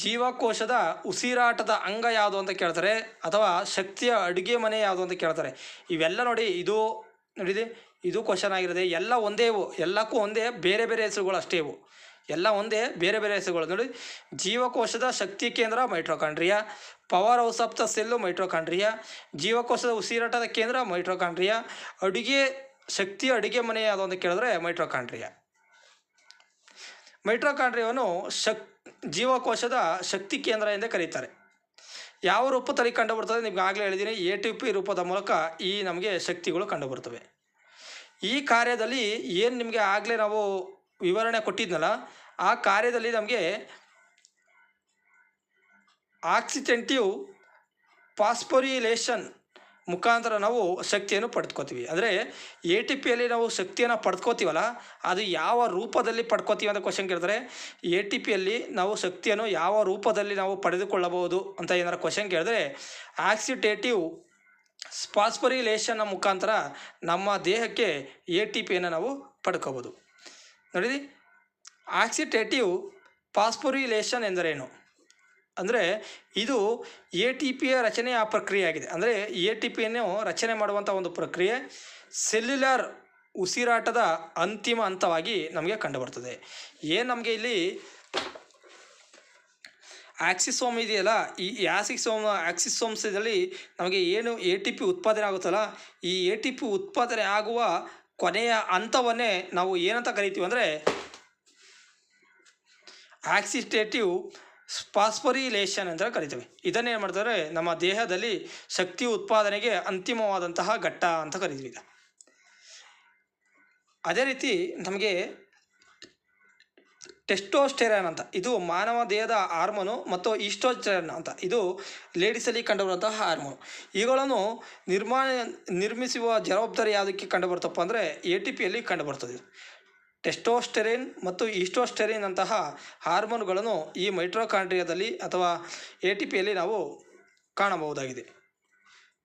ಜೀವಕೋಶದ ಉಸಿರಾಟದ ಅಂಗ ಯಾವುದು ಅಂತ ಕೇಳ್ತಾರೆ, ಅಥವಾ ಶಕ್ತಿಯ ಅಡುಗೆ ಮನೆ ಯಾವುದು ಅಂತ ಕೇಳ್ತಾರೆ. ಇವೆಲ್ಲ ನೋಡಿ ಇದು ನೋಡಿದೆ, ಇದು ಕ್ವಶನ್ ಆಗಿರುತ್ತೆ ಎಲ್ಲ ಒಂದೇ ಇವು, ಎಲ್ಲಕ್ಕೂ ಒಂದೇ, ಬೇರೆ ಬೇರೆ ಹೆಸರುಗಳು ಅಷ್ಟೇ ಇವು. ಎಲ್ಲ ಒಂದೇ, ಬೇರೆ ಬೇರೆ ಹೆಸರುಗಳು. ನೋಡಿ, ಜೀವಕೋಶದ ಶಕ್ತಿ ಕೇಂದ್ರ mitochondria power house of the cell mitochondria ಜೀವಕೋಶದ ಉಸಿರಾಟದ ಕೇಂದ್ರ ಮೈಟ್ರೋಕಾಂಡ್ರಿಯಾ ಅಡುಗೆ ಶಕ್ತಿ ಅಡುಗೆ ಮನೆ ಯಾವುದು ಅಂತ ಕೇಳಿದ್ರೆ ಮೈಟ್ರೋಕಾಂಡ್ರಿಯಾ ಮೈಟ್ರೋಕಾಂಡ್ರಿಯಾವನ್ನು ಶಕ್, ಜೀವಕೋಶದ ಶಕ್ತಿ ಕೇಂದ್ರ ಎಂದೇ ಕರೀತಾರೆ. ಯಾವ ರೂಪದಲ್ಲಿ ಕಂಡುಬರ್ತದೆ ನಿಮ್ಗೆ ಆಗಲೇ ಹೇಳಿದ್ದೀನಿ ಎ ಟಿ ಪಿ ರೂಪದ ಮೂಲಕ ಈ ನಮಗೆ ಶಕ್ತಿಗಳು ಕಂಡುಬರ್ತವೆ. ಈ ಕಾರ್ಯದಲ್ಲಿ ಏನು ನಿಮಗೆ ಆಗಲೇ ನಾವು ವಿವರಣೆ ಕೊಟ್ಟಿದ್ನಲ್ಲ ಆ ಕಾರ್ಯದಲ್ಲಿ ನಮಗೆ ಆಕ್ಸಿಟೆಂಟಿವ್ ಪಾಸ್ಪೊರಿಲೇಷನ್ ಮುಖಾಂತರ ನಾವು ಶಕ್ತಿಯನ್ನು ಪಡ್ಕೋತೀವಿ ಅಂದರೆ ಎ ಟಿ ಪಿಯಲ್ಲಿ ನಾವು ಶಕ್ತಿಯನ್ನು ಪಡ್ಕೋತೀವಲ್ಲ ಅದು ಯಾವ ರೂಪದಲ್ಲಿ ಪಡ್ಕೋತೀವಿ ಅಂತ ಕ್ವಶನ್ ಕೇಳಿದ್ರೆ, ಎ ಟಿ ಪಿಯಲ್ಲಿ ನಾವು ಶಕ್ತಿಯನ್ನು ಯಾವ ರೂಪದಲ್ಲಿ ನಾವು ಪಡೆದುಕೊಳ್ಳಬಹುದು ಅಂತ ಏನಾರು ಕ್ವಶನ್ ಕೇಳಿದ್ರೆ, ಆಕ್ಸಿಟೇಟಿವ್ ಸ್ಪಾಸ್ಪರಿಲೇಷನ್ನ ಮುಖಾಂತರ ನಮ್ಮ ದೇಹಕ್ಕೆ ಎ ಟಿ ಪಿಯನ್ನು ನಾವು ಪಡ್ಕೋಬೋದು ನೋಡಿ ಆಕ್ಸಿಟೇಟಿವ್ ಪಾಸ್ಪೊರಿಲೇಷನ್ ಎಂದರೇನು? ಅಂದರೆ ಇದು ಎ ಟಿ ಪಿಯ ರಚನೆಯ ಪ್ರಕ್ರಿಯೆ ಆಗಿದೆ ಅಂದರೆ ಎ ಟಿ ಪಿಯನ್ನು ರಚನೆ ಮಾಡುವಂಥ ಒಂದು ಪ್ರಕ್ರಿಯೆ ಸೆಲ್ಯುಲರ್ ಉಸಿರಾಟದ ಅಂತಿಮ ಹಂತವಾಗಿ ನಮಗೆ ಕಂಡುಬರ್ತದೆ. ಏನು ನಮಗೆ ಇಲ್ಲಿ ಆಕ್ಸಿಸೋಮ್ ಇದೆಯಲ್ಲ? ಈ ಆಕ್ಸಿಸೋಮ್ ಆಕ್ಸಿಸೋಮ್ಸ್ ಇದರಲ್ಲಿ ನಮಗೆ ಏನು ಎ ಟಿ ಪಿ ಉತ್ಪಾದನೆ ಆಗುತ್ತಲ್ಲ? ಈ ಎ ಟಿ ಪಿ ಉತ್ಪಾದನೆ ಆಗುವ ಕೊನೆಯ ಹಂತವನ್ನೇ ನಾವು ಏನಂತ ಕರಿತೀವಿ ಅಂದರೆ ಆಕ್ಸಿಟೇಟಿವ್ ಸ್ಪಾಸ್ಪರಿಲೇಷನ್ ಅಂತ ಕರಿತೀವಿ. ಇದನ್ನೇನು ಮಾಡ್ತಾರೆ, ನಮ್ಮ ದೇಹದಲ್ಲಿ ಶಕ್ತಿ ಉತ್ಪಾದನೆಗೆ ಅಂತಿಮವಾದಂತಹ ಘಟ್ಟ ಅಂತ ಕರಿತೀವಿ ಇದು ಅದೇ ರೀತಿ ನಮಗೆ ಟೆಸ್ಟೋಸ್ಟೆರಾನ್ ಅಂತ, ಇದು ಮಾನವ ದೇಹದ ಹಾರ್ಮೋನು ಮತ್ತು ಈಸ್ಟೋಸ್ಟೆರಾನ್ ಅಂತ, ಇದು ಲೇಡೀಸಲ್ಲಿ ಕಂಡುಬರುವಂತಹ ಹಾರ್ಮೋನು. ಇವುಗಳನ್ನು ನಿರ್ಮಾಣ ನಿರ್ಮಿಸುವ ಜವಾಬ್ದಾರಿ ಯಾವುದಕ್ಕೆ ಕಂಡುಬರ್ತಪ್ಪ ಅಂದರೆ ಎ ಟಿ ಪಿಯಲ್ಲಿ ಕಂಡುಬರ್ತದೆ. ಟೆಸ್ಟೋಸ್ಟೆರಿನ್ ಮತ್ತು ಈಸ್ಟೋಸ್ಟೆರಿನ್ ಅಂತಹ ಹಾರ್ಮೋನ್ಗಳನ್ನು ಈ ಮೈಟ್ರೋಕಾಂಡ್ರಿಯಾದಲ್ಲಿ ಅಥವಾ ಎ ಟಿ ಪಿಯಲ್ಲಿ ನಾವು ಕಾಣಬಹುದಾಗಿದೆ.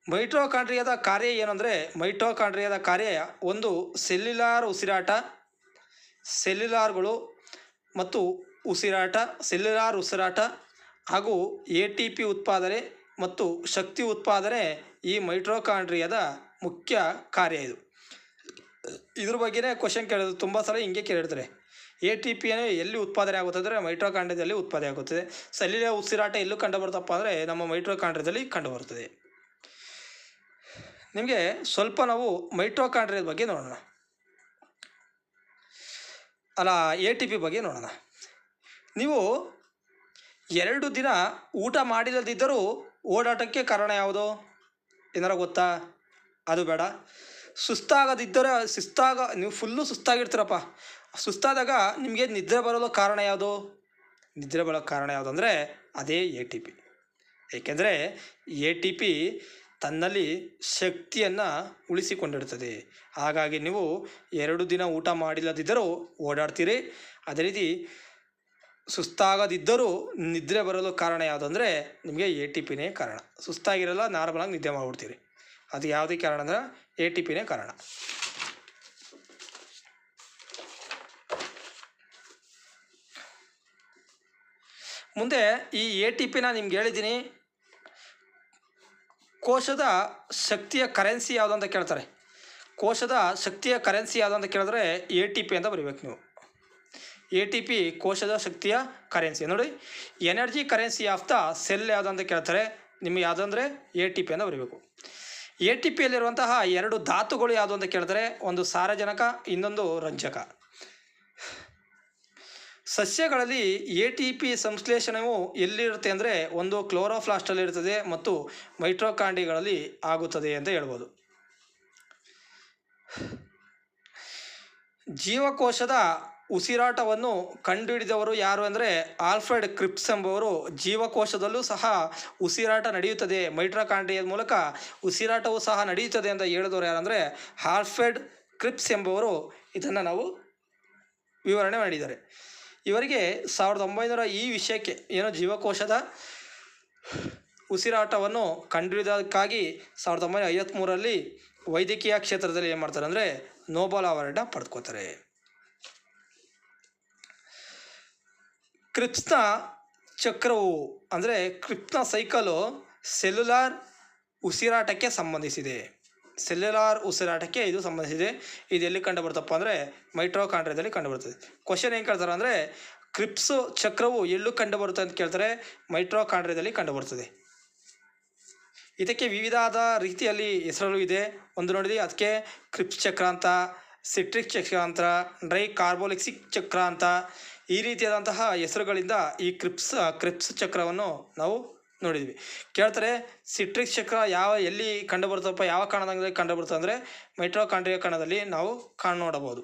ಮೈಟ್ರೋಕಾಂಡ್ರಿಯಾದ ಕಾರ್ಯ ಏನಂದರೆ ಮೈಟ್ರೋಕಾಂಡ್ರಿಯಾದ ಕಾರ್ಯ ಒಂದು ಸೆಲ್ಯುಲಾರ್ ಉಸಿರಾಟ, ಸೆಲ್ಯುಲಾರ್ಗಳು ಮತ್ತು ಉಸಿರಾಟ, ಸೆಲ್ಯುಲಾರ್ ಉಸಿರಾಟ ಹಾಗೂ ಎ ಟಿ ಪಿ ಉತ್ಪಾದನೆ ಮತ್ತು ಶಕ್ತಿ ಉತ್ಪಾದನೆ ಈ ಮೈಟ್ರೋಕಾಂಡ್ರಿಯಾದ ಮುಖ್ಯ ಕಾರ್ಯ ಇದು. ಇದ್ರ ಬಗ್ಗೆನೇ ಕ್ವಶನ್ ಕೇಳಿದ್ರು. ತುಂಬ ಸಲ ಹಿಂಗೆ ಕೇಳಿರ್ತಾರೆ. ಎ ಟಿ ಪಿ ಎಲ್ಲಿ ಉತ್ಪಾದನೆ ಆಗುತ್ತೆ ಅಂದರೆ ಮೈಟ್ರೋಕಾಂಡ್ರಿಯದಲ್ಲಿ ಉತ್ಪಾದನೆ ಆಗುತ್ತದೆ ಸಲೀಲ ಉಸಿರಾಟ ಎಲ್ಲೂ ಕಂಡು ಬರುತ್ತಪ್ಪ ಅಂದರೆ ನಮ್ಮ ಮೈಟ್ರೋಕಾಂಡ್ರಿಯದಲ್ಲಿ ಕಂಡು ಬರುತ್ತದೆ ನಿಮಗೆ ಸ್ವಲ್ಪ ನಾವು ಮೈಟ್ರೋಕಾಂಡ್ರಿಯದ ಬಗ್ಗೆ ನೋಡೋಣ. ಅಲ್ಲ ಎ ಟಿ ಪಿ ಬಗ್ಗೆ ನೋಡೋಣ. ನೀವು ಎರಡು ದಿನ ಊಟ ಮಾಡಿಲ್ಲದಿದ್ದರೂ ಓಡಾಟಕ್ಕೆ ಕಾರಣ ಯಾವುದು? ಏನಾರ ಗೊತ್ತಾ? ಅದು ಬೇಡ. ಸುಸ್ತಾಗದಿದ್ದರೆ ಸುಸ್ತಾಗ, ನೀವು ಫುಲ್ಲು ಸುಸ್ತಾಗಿರ್ತೀರಪ್ಪ. ಸುಸ್ತಾದಾಗ ನಿಮಗೆ ನಿದ್ರೆ ಬರಲು ಕಾರಣ ಯಾವುದು? ನಿದ್ರೆ ಬರೋ ಕಾರಣ ಯಾವುದು ಅಂದರೆ ಅದೇ ಎ ಟಿ ಪಿ ಏಕೆಂದರೆ ಎ ಟಿ ಪಿ ತನ್ನಲ್ಲಿ ಶಕ್ತಿಯನ್ನು ಉಳಿಸಿಕೊಂಡಿರುತ್ತದೆ ಹಾಗಾಗಿ ನೀವು ಎರಡು ದಿನ ಊಟ ಮಾಡಿಲ್ಲದಿದ್ದರೂ ಓಡಾಡ್ತೀರಿ. ಅದೇ ರೀತಿ ಸುಸ್ತಾಗದಿದ್ದರೂ ನಿದ್ರೆ ಬರಲು ಕಾರಣ ಯಾವುದು ಅಂದರೆ ನಿಮಗೆ ಎ ಟಿ ಪಿನೇ ಕಾರಣ. ಸುಸ್ತಾಗಿರಲ್ಲ ನಾರ್ಮಲಾಗಿ ನಿದ್ದೆ ಮಾಡಿಬಿಡ್ತೀರಿ. ಅದು ಯಾವುದೇ ಕಾರಣ ಅಂದರೆ ಎ ಟಿ ಪಿನೇ ಕಾರಣ. ಮುಂದೆ ಈ ಎ ಟಿ ಪಿನ ನಿಮ್ಗೆ ಹೇಳಿದ್ದೀನಿ, ಕೋಶದ ಶಕ್ತಿಯ ಕರೆನ್ಸಿ ಯಾವುದು ಅಂತ ಕೇಳ್ತಾರೆ. ಕೋಶದ ಶಕ್ತಿಯ ಕರೆನ್ಸಿ ಯಾವುದು ಅಂತ ಕೇಳಿದ್ರೆ ಎ ಟಿ ಪಿ ಅಂತ ಬರೀಬೇಕು ನೀವು. ಎ ಟಿ ಪಿ ಕೋಶದ ಶಕ್ತಿಯ ಕರೆನ್ಸಿ ನೋಡಿ energy currency of the cell ಯಾವುದು ಅಂತ ಕೇಳ್ತಾರೆ, ನಿಮಗೆ ಯಾವುದಂದರೆ ಎ ಟಿ ಪಿ ಅಂತ ಬರೀಬೇಕು. ಎ ಟಿ ಪಿಯಲ್ಲಿರುವಂತಹ ಎರಡು ಧಾತುಗಳು ಯಾವುದು ಅಂತ ಕೇಳಿದ್ರೆ ಒಂದು ಸಾರಜನಕ, ಇನ್ನೊಂದು ರಂಜಕ. ಸಸ್ಯಗಳಲ್ಲಿ ಎ ಟಿ ಪಿ ಸಂಶ್ಲೇಷಣೆಯು ಎಲ್ಲಿರುತ್ತೆ ಅಂದರೆ ಒಂದು ಕ್ಲೋರೋಫ್ಲಾಸ್ಟಲ್ಲಿ ಇರ್ತದೆ ಮತ್ತು ಮೈಟ್ರೋಕಾಂಡಿಗಳಲ್ಲಿ ಆಗುತ್ತದೆ ಅಂತ ಹೇಳ್ಬೋದು. ಜೀವಕೋಶದ ಉಸಿರಾಟವನ್ನು ಕಂಡುಹಿಡಿದವರು ಯಾರು ಅಂದರೆ ಆಲ್ಫ್ರೆಡ್ ಕ್ರಿಪ್ಸ್ ಎಂಬುವರು ಜೀವಕೋಶದಲ್ಲೂ ಸಹ ಉಸಿರಾಟ ನಡೆಯುತ್ತದೆ. ಮೈಟ್ರೋಕಾಂಡ್ರಿಯದ ಮೂಲಕ ಉಸಿರಾಟವೂ ಸಹ ನಡೆಯುತ್ತದೆ ಅಂತ ಹೇಳಿದವರು ಯಾರಂದರೆ ಆಲ್ಫ್ರೆಡ್ ಕ್ರಿಪ್ಸ್ ಎಂಬುವರು. ಇದನ್ನು ನಾವು ವಿವರಣೆ ಮಾಡಿದ್ದಾರೆ. ಇವರಿಗೆ ಸಾವಿರದ ಒಂಬೈನೂರ ಈ ವಿಷಯಕ್ಕೆ ಏನೋ ಜೀವಕೋಶದ ಉಸಿರಾಟವನ್ನು ಕಂಡುಹಿಡಿದಕ್ಕಾಗಿ ಸಾವಿರದ ಒಂಬೈನೂರ ಐವತ್ತ್ಮೂರರಲ್ಲಿ ವೈದ್ಯಕೀಯ ಕ್ಷೇತ್ರದಲ್ಲಿ ಏನು ಮಾಡ್ತಾರೆ ಅಂದರೆ ನೋಬಲ್ ಅವಾರ್ಡನ್ನ ಪಡೆದುಕೋತಾರೆ ಕ್ರಿಪ್ಸ್ನ ಚಕ್ರವು, ಅಂದರೆ ಕ್ರಿಪ್ಸ್ನ ಸೈಕಲು ಸೆಲ್ಯುಲಾರ್ ಉಸಿರಾಟಕ್ಕೆ ಸಂಬಂಧಿಸಿದೆ. ಸೆಲ್ಯುಲಾರ್ ಉಸಿರಾಟಕ್ಕೆ ಇದು ಸಂಬಂಧಿಸಿದೆ. ಇದು ಎಲ್ಲಿ ಕಂಡು ಬರ್ತಪ್ಪ ಅಂದರೆ ಮೈಟ್ರೋಕಾಂಡ್ರಿಯದಲ್ಲಿ ಕಂಡು ಬರ್ತದೆ ಕ್ವಶನ್ ಏನು ಕೇಳ್ತಾರೆ ಅಂದರೆ ಕ್ರಿಪ್ಸ್ ಚಕ್ರವು ಎಲ್ಲೂ ಕಂಡು ಬರುತ್ತೆ ಅಂತ ಕೇಳ್ತಾರೆ? ಮೈಟ್ರೋಕಾಂಡ್ರಿಯದಲ್ಲಿ ಕಂಡು ಬರ್ತದೆ ಇದಕ್ಕೆ ವಿವಿಧಾದ ರೀತಿಯಲ್ಲಿ ಹೆಸರುಗಳು ಇದೆ. ಒಂದು ನೋಡಿದ್ವಿ, ಅದಕ್ಕೆ ಕ್ರಿಪ್ಸ್ ಚಕ್ರ ಅಂತ ಸಿಟ್ರಿಕ್ ಚಕ್ರ ಅಂತ ಡ್ರೈ ಕಾರ್ಬೋಲಿಕ್ಸಿಕ್ ಚಕ್ರ ಅಂತ ಈ ರೀತಿಯಾದಂತಹ ಹೆಸರುಗಳಿಂದ ಈ ಕ್ರಿಪ್ಸ್ ಕ್ರಿಪ್ಸ್ ಚಕ್ರವನ್ನು ನಾವು ನೋಡಿದ್ವಿ. ಕೇಳ್ತಾರೆ ಸಿಟ್ರಿಕ್ ಚಕ್ರ ಯಾವ, ಎಲ್ಲಿ ಕಂಡು ಯಾವ ಕಣದಲ್ಲಿ ಕಂಡು ಬರ್ತದೆ ಅಂದರೆ ಮೈಟ್ರೋಕಾಂಡ್ರಿಯ ಕಣದಲ್ಲಿ ನಾವು ಕಾಣ್ ನೋಡಬಹುದು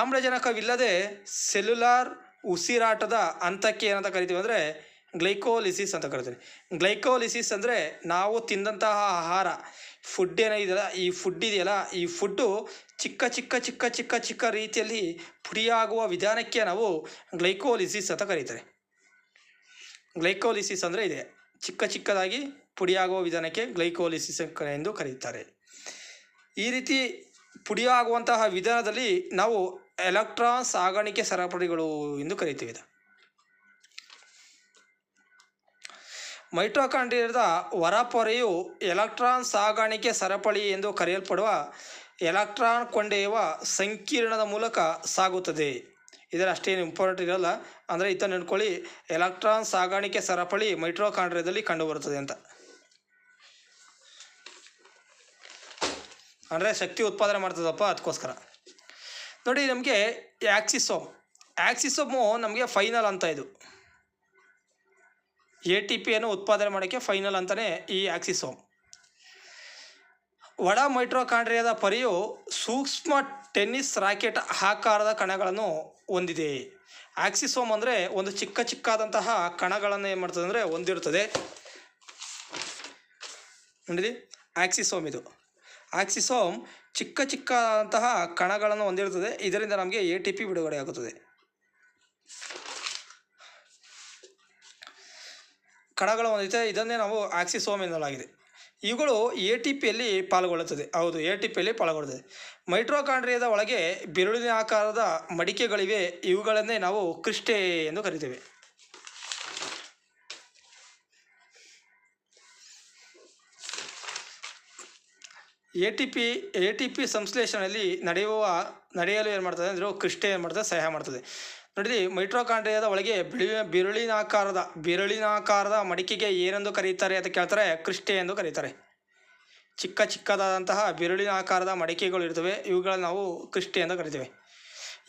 ಆಮ್ಲಜನಕವಿಲ್ಲದೆ ಸೆಲ್ಯುಲಾರ್ ಉಸಿರಾಟದ ಹಂತಕ್ಕೆ ಏನಂತ ಕರಿತೀವಿ ಅಂದರೆ ಗ್ಲೈಕೋಲಿಸಿಸ್ ಅಂತ ಕರಿತೀವಿ. ಗ್ಲೈಕೋಲಿಸಿಸ್ ಅಂದರೆ ನಾವು ತಿಂದಂತಹ ಆಹಾರ. ಫುಡ್ ಏನಿದೆಯಲ್ಲ ಈ ಫುಡ್ ಇದೆಯಲ್ಲ, ಈ ಫುಡ್ಡು ಚಿಕ್ಕ ಚಿಕ್ಕ ಚಿಕ್ಕ ಚಿಕ್ಕ ಚಿಕ್ಕ ರೀತಿಯಲ್ಲಿ ಪುಡಿಯಾಗುವ ವಿಧಾನಕ್ಕೆ ನಾವು ಗ್ಲೈಕೋಲಿಸಿಸ್ ಅಂತ ಕರೀತಾರೆ. ಗ್ಲೈಕೋಲಿಸಿಸ್ ಅಂದರೆ ಇದೆ. ಚಿಕ್ಕ, ಚಿಕ್ಕದಾಗಿ ಪುಡಿಯಾಗುವ ವಿಧಾನಕ್ಕೆ ಗ್ಲೈಕೋಲಿಸಿಸ್ ಎಂದು ಕರೆಯುತ್ತಾರೆ ಈ ರೀತಿ ಪುಡಿಯಾಗುವಂತಹ ವಿಧಾನದಲ್ಲಿ ನಾವು ಎಲೆಕ್ಟ್ರಾನ್ ಸಾಗಾಣಿಕೆ ಸರಪಳಿಗಳು ಎಂದು ಕರಿತೀವಿ ಇದು ಮೈಟ್ರೋಕಾಂಡ್ರಿಯದ ಹೊರಪೊರೆಯು ಎಲೆಕ್ಟ್ರಾನ್ ಸಾಗಾಣಿಕೆ ಸರಪಳಿ ಎಂದು ಕರೆಯಲ್ಪಡುವ ಎಲೆಕ್ಟ್ರಾನ್ ಕೊಂಡೊಯ್ಯುವ ಸಂಕೀರ್ಣದ ಮೂಲಕ ಸಾಗುತ್ತದೆ. ಇದರ ಅಷ್ಟೇನು ಇಂಪಾರ್ಟೆಂಟ್ ಇರೋಲ್ಲ. ಅಂದರೆ ಇತ್ತ ನೆನ್ಕೊಳ್ಳಿ, ಎಲೆಕ್ಟ್ರಾನ್ ಸಾಗಾಣಿಕೆ ಸರಪಳಿ ಮೈಟ್ರೋಕಾಂಡ್ರಿಯದಲ್ಲಿ ಕಂಡುಬರುತ್ತದೆ ಅಂತ. ಅಂದರೆ ಶಕ್ತಿ ಉತ್ಪಾದನೆ ಮಾಡ್ತದಪ್ಪ ಅದಕ್ಕೋಸ್ಕರ. ನೋಡಿ, ನಮಗೆ ಆ್ಯಕ್ಸಿಸೋಮ್ ಆ್ಯಕ್ಸಿಸೋಮು ನಮಗೆ ಫೈನಲ್ ಅಂತ ಇದು. ಎ ಟಿ ಪಿಯನ್ನು ಉತ್ಪಾದನೆ ಮಾಡೋಕ್ಕೆ ಫೈನಲ್ ಅಂತಲೇ ಈ ಆಕ್ಸಿಸೋಮ್ ಒಳ ಮೈಟ್ರೋಕಾಂಡ್ರಿಯಾದ ಪರಿಯು ಸೂಕ್ಷ್ಮ ಟೆನ್ನಿಸ್ ರಾಕೆಟ್ ಆಕಾರದ ಕಣಗಳನ್ನು ಹೊಂದಿದೆ. ಆಕ್ಸಿಸೋಮ್ ಅಂದರೆ ಒಂದು ಚಿಕ್ಕ ಚಿಕ್ಕಾದಂತಹ ಕಣಗಳನ್ನು ಏನು ಮಾಡ್ತದೆ ಅಂದರೆ ಹೊಂದಿರುತ್ತದೆ. ನೋಡಿರಿ ಆಕ್ಸಿಸೋಮ್ ಇದು. ಆಕ್ಸಿಸೋಮ್ ಚಿಕ್ಕ ಚಿಕ್ಕದಂತಹ ಕಣಗಳನ್ನು ಹೊಂದಿರುತ್ತದೆ. ಇದರಿಂದ ನಮಗೆ ಎ ಟಿ ಪಿ ಬಿಡುಗಡೆ ಆಗುತ್ತದೆ. ಕಣಗಳು ಹೊಂದಿದೆ ಇದನ್ನೇ ನಾವು ಆಕ್ಸಿಸೋಮ್ ಎನ್ನಲಾಗಿದೆ ಇವುಗಳು ಎ ಟಿ ಪಿಯಲ್ಲಿ ಪಾಲ್ಗೊಳ್ಳುತ್ತದೆ. ಹೌದು ಎ ಟಿ ಪಿಯಲ್ಲಿ ಪಾಲ್ಗೊಳ್ಳುತ್ತದೆ. ಮೈಟ್ರೋಕಾಂಡ್ರಿಯದ ಒಳಗೆ ಬಿರುಳಿನ ಆಕಾರದ ಮಡಿಕೆಗಳಿವೆ. ಇವುಗಳನ್ನೇ ನಾವು ಕ್ರಿಸ್ಟೆ ಎಂದು ಕರಿತೇವೆ. A T P A T P ಸಂಶ್ಲೇಷಣೆಯಲ್ಲಿ ನಡೆಯುವ, ನಡೆಯಲು ಏನು ಮಾಡ್ತದೆ ಅಂದರೆ ಕ್ರಿಸ್ಟೆ ಏನು ಮಾಡ್ತದೆ ಸಹಾಯ ಮಾಡ್ತದೆ. ನೋಡಿ ಮೈಟ್ರೋಕಾಂಡ್ರಿಯಾದ ಒಳಗೆ ಬಿಳಿ, ಬಿರುಳಿನಾಕಾರದ ಬಿರುಳಿನಾಕಾರದ ಮಡಿಕೆಗೆ ಏನೆಂದು ಕರೀತಾರೆ ಅಂತ ಕೇಳ್ತಾರೆ ಕೃಷ್ಣೆ ಎಂದು ಕರೀತಾರೆ ಚಿಕ್ಕ ಚಿಕ್ಕದಾದಂತಹ ಬಿರುಳಿನ ಆಕಾರದ ಮಡಿಕೆಗಳು ಇರ್ತವೆ ಇವುಗಳನ್ನ ನಾವು ಕೃಷ್ಣೆ ಎಂದು ಕರಿತೇವೆ.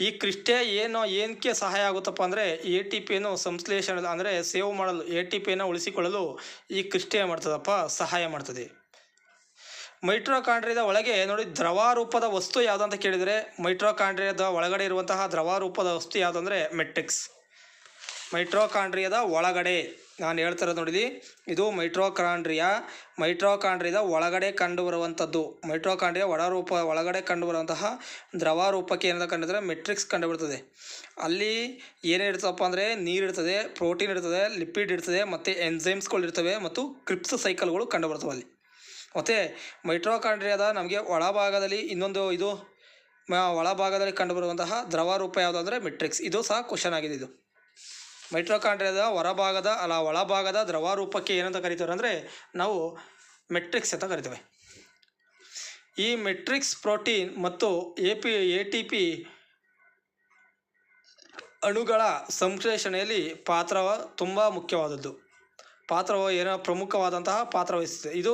ಈ ಕ್ರಿಸ್ಟೆ ಏನು ಏನಕ್ಕೆ ಸಹಾಯ ಆಗುತ್ತಪ್ಪ ಅಂದರೆ, ಎ ಟಿ ಪಿಯನ್ನು ಸಂಶ್ಲೇಷಣೆ, ಅಂದರೆ ಸೇವ್ ಮಾಡಲು, ಎ ಟಿ ಪಿಯನ್ನು ಉಳಿಸಿಕೊಳ್ಳಲು ಈ ಏನು ಮಾಡ್ತದಪ್ಪ ಸಹಾಯ ಮಾಡ್ತದೆ. ಮೈಟ್ರೋಕಾಂಡ್ರಿಯಾದ ಒಳಗೆ ನೋಡಿ ದ್ರವ ರೂಪದ ವಸ್ತು ಯಾವುದು ಅಂತ ಕೇಳಿದರೆ ಮೈಟ್ರೋಕಾಂಡ್ರಿಯದ ಒಳಗಡೆ ಇರುವಂತಹ ದ್ರವ ರೂಪದ ವಸ್ತು ಯಾವುದು ಅಂದರೆ ಮೆಟ್ರಿಕ್ಸ್. ಮೈಟ್ರೋಕಾಂಡ್ರಿಯದ ಒಳಗಡೆ ನಾನು ಹೇಳ್ತಿರೋದು ನೋಡಿದಿ ಇದು ಮೈಟ್ರೋಕಾಂಡ್ರಿಯ, ಮೈಟ್ರೋಕಾಂಡ್ರಿಯದ ಒಳಗಡೆ ಕಂಡುಬರುವಂಥದ್ದು ಒಳ ಒಳರೂಪ, ಒಳಗಡೆ ಕಂಡುಬರುವಂತಹ ದ್ರವ ರೂಪಕ್ಕೆ ಏನಂತ ಕಂಡಿದ್ರೆ ಮೆಟ್ರಿಕ್ಸ್ ಕಂಡುಬಿಡ್ತದೆ. ಅಲ್ಲಿ ಏನಿರ್ತದಪ್ಪ ಅಂದರೆ ನೀರು ಇರ್ತದೆ, ಪ್ರೋಟೀನ್ ಇರ್ತದೆ, ಲಿಪಿಡ್ ಇರ್ತದೆ, ಮತ್ತು ಎನ್ಸೈಮ್ಸ್ಗಳು ಇರ್ತವೆ, ಮತ್ತು ಕ್ರಿಪ್ಸ್ ಸೈಕಲ್ಗಳು ಕಂಡುಬರ್ತವೆ ಅಲ್ಲಿ. ಮತ್ತು ಮೈಟ್ರೋಕಾಂಡ್ರಿಯಾದ ನಮಗೆ ಒಳಭಾಗದಲ್ಲಿ ಇನ್ನೊಂದು ಇದು ಒಳಭಾಗದಲ್ಲಿ ಕಂಡುಬರುವಂತಹ ದ್ರವ ರೂಪ ಯಾವುದು ಅಂದರೆ ಮೆಟ್ರಿಕ್ಸ್. ಇದು ಸಹ ಕ್ವಶನ್ ಆಗಿದೆ ಇದು. ಮೈಟ್ರೋಕಾಂಡ್ರಿಯಾದ ಹೊರಭಾಗದ ಅಲ್ಲ, ಒಳಭಾಗದ ದ್ರವ ರೂಪಕ್ಕೆ ಏನಂತ ಕರಿತೀವಿ ಅಂದರೆ ನಾವು ಮೆಟ್ರಿಕ್ಸ್ ಅಂತ ಕರಿತೇವೆ. ಈ ಮೆಟ್ರಿಕ್ಸ್ ಪ್ರೋಟೀನ್ ಮತ್ತು A P, A T P ಅಣುಗಳ ಸಂಶ್ಲೇಷಣೆಯಲ್ಲಿ ಪಾತ್ರ ತುಂಬ ಮುಖ್ಯವಾದದ್ದು. ಪಾತ್ರವು ಏನೋ ಪ್ರಮುಖವಾದಂತಹ ಪಾತ್ರ ವಹಿಸುತ್ತದೆ ಇದು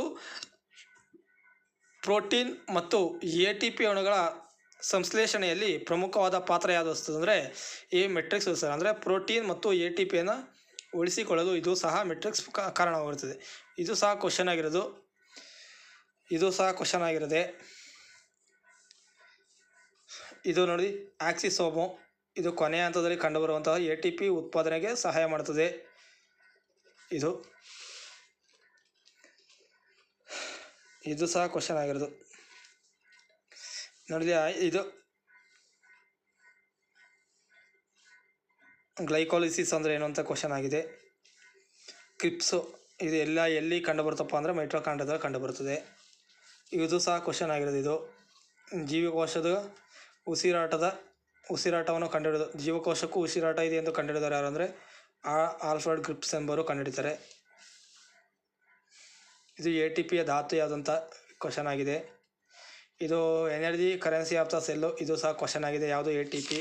ಪ್ರೋಟೀನ್ ಮತ್ತು ಎ ಟಿ ಪಿ ಅಣುಗಳ ಸಂಶ್ಲೇಷಣೆಯಲ್ಲಿ ಪ್ರಮುಖವಾದ ಪಾತ್ರ ಯಾವುದು ಅಂದರೆ ಈ ಮೆಟ್ರಿಕ್ಸ್ ಸರ್. ಅಂದರೆ ಪ್ರೋಟೀನ್ ಮತ್ತು ಎ ಟಿ ಪಿಯನ್ನು ಉಳಿಸಿಕೊಳ್ಳಲು ಇದು ಸಹ ಮೆಟ್ರಿಕ್ಸ್ ಕಾರಣವಾಗಿರುತ್ತದೆ ಇದು ಸಹ ಕ್ವಶನ್ ಆಗಿರೋದು. ಇದು ಸಹ ಕ್ವಶನ್ ಆಗಿರುತ್ತೆ ಇದು ನೋಡಿ ಆಕ್ಸಿಸೋಮು ಇದು ಕೊನೆಯ ಹಂತದಲ್ಲಿ ಕಂಡುಬರುವಂತಹ ಎ ಟಿ ಪಿ ಉತ್ಪಾದನೆಗೆ ಸಹಾಯ ಮಾಡುತ್ತದೆ ಇದು ಇದು ಸಹ ಕ್ವಶನ್ ಆಗಿರೋದು. ನೋಡಿ ಇದು ಗ್ಲೈಕೋಲಿಸಿಸ್ ಅಂದರೆ ಏನು ಅಂತ ಕ್ವಶನ್ ಆಗಿದೆ. ಕ್ರಿಪ್ಸು, ಇದು ಎಲ್ಲ ಎಲ್ಲಿ ಕಂಡುಬರುತ್ತಪ್ಪ ಅಂದರೆ ಮೈಟ್ರೋಕಾಂಡದಲ್ಲಿ ಕಂಡುಬರುತ್ತದೆ. ಇದು ಸಹ ಕ್ವಶನ್ ಆಗಿರೋದು ಇದು. ಜೀವಕೋಶದ ಉಸಿರಾಟದ, ಉಸಿರಾಟವನ್ನು ಕಂಡುಹಿಡಿದು, ಜೀವಕೋಶಕ್ಕೂ ಉಸಿರಾಟ ಇದೆ ಎಂದು ಕಂಡುಹಿಡಿದವರು ಯಾರು ಅಂದರೆ ಆಲ್ಫ್ರೆಡ್ ಗ್ರಿಪ್ಸ್ ಎಂಬರು ಕಂಡುಹಿಡಿತಾರೆ. ಇದು ಎ ಟಿ ಪಿಯ ಧಾತು ಯಾವುದಂತ ಕ್ವಶನ್ ಆಗಿದೆ. ಇದು energy currency of the cell ಇದು ಸಹ ಕ್ವಶನ್ ಆಗಿದೆ. ಯಾವುದು ಎ ಟಿ ಪಿ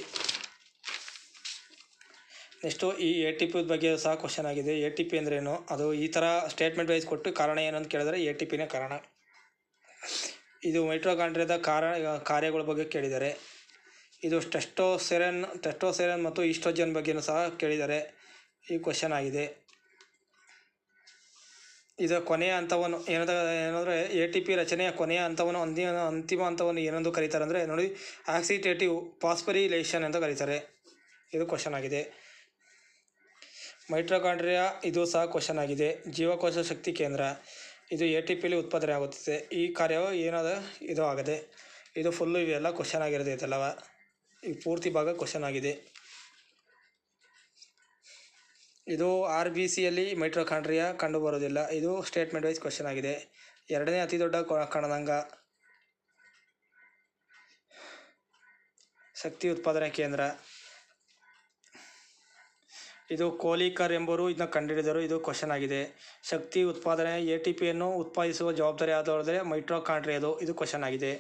ನೆಕ್ಸ್ಟು ಈ ಎ ಟಿ ಪಿ ಬಗ್ಗೆ ಸಹ ಕ್ವಶನ್ ಆಗಿದೆ. ಎ ಟಿ ಪಿ ಅಂದ್ರೇನು? ಅದು ಈ ಥರ ಸ್ಟೇಟ್ಮೆಂಟ್ ವೈಸ್ ಕೊಟ್ಟು ಕಾರಣ ಏನು ಅಂತ ಕೇಳಿದ್ರೆ ಎ ಟಿ ಪಿನೇ ಕಾರಣ. ಇದು ಮೈಟ್ರೋಕಾಂಡ್ರಿಯಾದ ಕಾರಣ ಕಾರ್ಯಗಳ ಬಗ್ಗೆ ಕೇಳಿದ್ದಾರೆ ಇದು ಟೆಸ್ಟೋಸೆರನ್ ಟೆಸ್ಟೋಸೆರನ್ ಮತ್ತು ಈಸ್ಟ್ರೋಜನ್ ಬಗ್ಗೆನೂ ಸಹ ಕೇಳಿದ್ದಾರೆ ಈ ಕ್ವಶನ್ ಆಗಿದೆ. ಇದು ಕೊನೆಯ ಹಂತವನ್ನು ಏನದ ಏನಂದರೆ ಎ ಟಿ ಪಿ ರಚನೆಯ ಕೊನೆಯ ಹಂತವನ್ನು ಅಂತಿಮ ಅಂತಿಮ ಹಂತವನ್ನು ಏನೆಂದು ಕರೀತಾರೆ ಅಂದರೆ ನೋಡಿ ಆಕ್ಸಿಟೇಟಿವ್ ಪಾಸ್ಪರಿಲೇಷನ್ ಅಂತ ಕರೀತಾರೆ. ಇದು ಕ್ವಶನ್ ಆಗಿದೆ. ಮೈಟ್ರೋಕಾಂಡ್ರಿಯಾ ಇದು ಸಹ ಕ್ವಶನ್ ಆಗಿದೆ. ಜೀವಕೋಶ ಶಕ್ತಿ ಕೇಂದ್ರ. ಇದು ಎ ಟಿ ಪಿಲಿ ಉತ್ಪಾದನೆ ಆಗುತ್ತದೆ. ಈ ಕಾರ್ಯವು ಏನಾದ ಇದು ಆಗದೆ, ಇದು ಫುಲ್ಲು ಇವೆಲ್ಲ ಕ್ವಶನ್ ಆಗಿರೋದು ಇದೆಲ್ಲವ ಈ ಪೂರ್ತಿ ಭಾಗ ಕ್ವಶನ್ ಆಗಿದೆ. ಇದು ಆರ್ ಬಿ ಸಿಯಲ್ಲಿ ಮೈಟ್ರೋಕಾಂಡ್ರಿಯಾ ಕಂಡು ಬರೋದಿಲ್ಲ ಇದು ಸ್ಟೇಟ್ಮೆಂಟ್ ವೈಸ್ ಕ್ವಶನ್ ಆಗಿದೆ. ಎರಡನೇ ಅತಿ ದೊಡ್ಡ ಕಣದಂಗ. ಶಕ್ತಿ ಉತ್ಪಾದನೆ ಕೇಂದ್ರ. ಇದು ಕೋಲಿಕರ್ ಎಂಬರು ಇದನ್ನ ಕಂಡುಹಿಡಿದರು ಇದು ಕ್ವಶನ್ ಆಗಿದೆ. ಶಕ್ತಿ ಉತ್ಪಾದನೆ ಎ ಟಿ ಪಿಯನ್ನು ಉತ್ಪಾದಿಸುವ ಜವಾಬ್ದಾರಿ ಯಾವ್ದಾದ್ರೆ ಮೈಟ್ರೋಕಾಂಡ್ರಿಯದು ಇದು ಕ್ವಶನ್ ಆಗಿದೆ.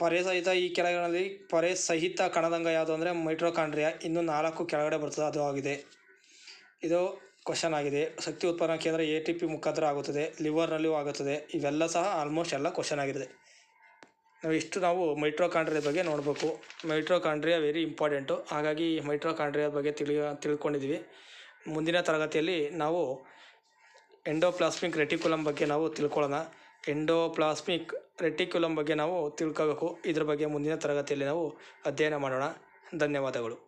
ಪೊರೆ ಸಹಿತ ಈ ಕೆಳಗಿನಲ್ಲಿ ಪೊರೆ ಸಹಿತ ಕಣದಂಗ ಯಾವುದು ಅಂದರೆ ಮೈಟ್ರೋಕಾಂಡ್ರಿಯಾ ಇನ್ನು ನಾಲ್ಕು ಕೆಳಗಡೆ ಬರ್ತದೆ, ಅದು ಆಗಿದೆ. ಇದು ಕ್ವಶನ್ ಆಗಿದೆ. ಶಕ್ತಿ ಉತ್ಪಾದನಾ ಕೇಂದ್ರ ಎ ಟಿ ಪಿ ಮುಖಾಂತರ ಆಗುತ್ತದೆ ಲಿವರ್ನಲ್ಲಿಯೂ ಆಗುತ್ತದೆ. ಇವೆಲ್ಲ ಸಹ ಆಲ್ಮೋಸ್ಟ್ ಎಲ್ಲ ಕ್ವಶನ್ ಆಗಿದೆ. ನಾವು ಇಷ್ಟು ನಾವು ಮೈಟ್ರೋಕಾಂಡ್ರಿಯ ಬಗ್ಗೆ ನೋಡಬೇಕು. ಮೈಟ್ರೋಕಾಂಡ್ರಿಯಾ ವೆರಿ ಇಂಪಾರ್ಟೆಂಟು ಹಾಗಾಗಿ ಮೈಟ್ರೋಕಾಂಡ್ರಿಯಾ ಬಗ್ಗೆ ತಿಳಿ ತಿಳ್ಕೊಂಡಿದ್ವಿ ಮುಂದಿನ ತರಗತಿಯಲ್ಲಿ ನಾವು ಎಂಡೋಪ್ಲಾಸ್ಮಿಕ್ ರೆಟಿಕ್ಯುಲಮ್ ಬಗ್ಗೆ ನಾವು ತಿಳ್ಕೊಳ್ಳೋಣ. ಎಂಡೋಪ್ಲಾಸ್ಮಿಕ್ ರೆಟಿಕ್ಯುಲಮ್ ಬಗ್ಗೆ ನಾವು ತಿಳ್ಕೋಬೇಕು. ಇದ್ರ ಬಗ್ಗೆ ಮುಂದಿನ ತರಗತಿಯಲ್ಲಿ ನಾವು ಅಧ್ಯಯನ ಮಾಡೋಣ. ಧನ್ಯವಾದಗಳು.